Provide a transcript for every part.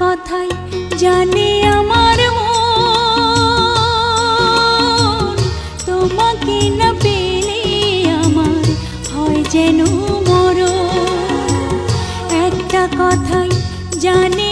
কথাই জানে আমার মন। তোমাকে না পেলে আমার হয় যেন মর একটা কথাই জানে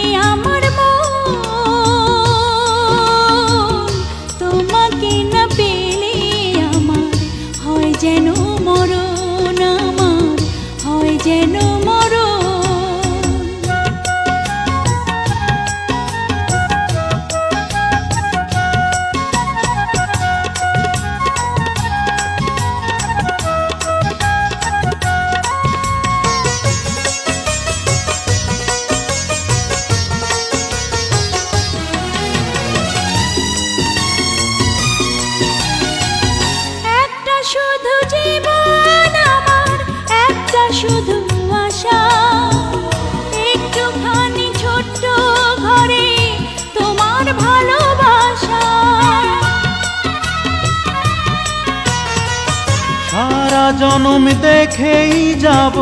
জনম দেখেই যাব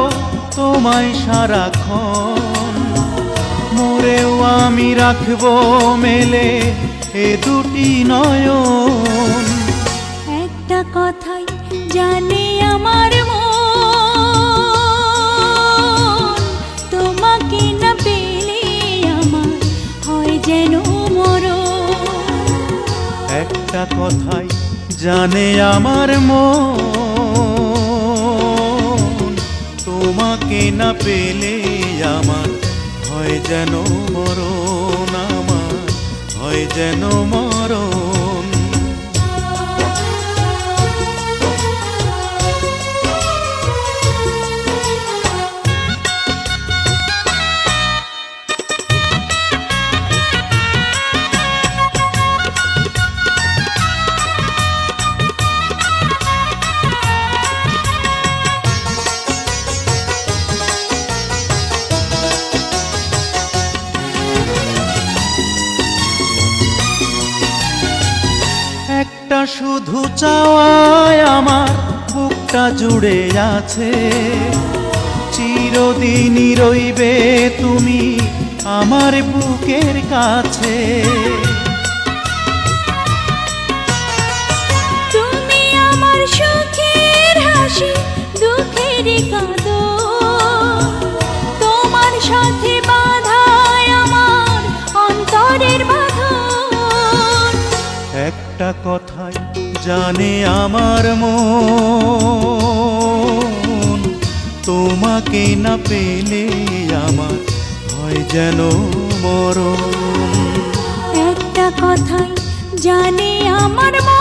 তোমায় সারাক্ষণ। মোরেও আমি রাখব মেলে এ দুটি নয়ন। একটা কথাই জানে আমার তোমাকে না পেলে আমার হয় যেন একটা কথাই জানে আমার মন। তোমাকে না পেলে আমার হয় যেন মরণ আমার হয় যেন মরণ শুধু চাওয়ায় আমার বুকটা জুড়ে আছে। চিরদিনই রইবে তুমি আমার বুকের কাছে। তুমি আমার সুখের হাসি, দুঃখের কাঁদো একটা কথাই জানে আমার মন। তোমাকে না পেলে আমার হয় যেন মরণ। একটা কথাই জানে আমার মন।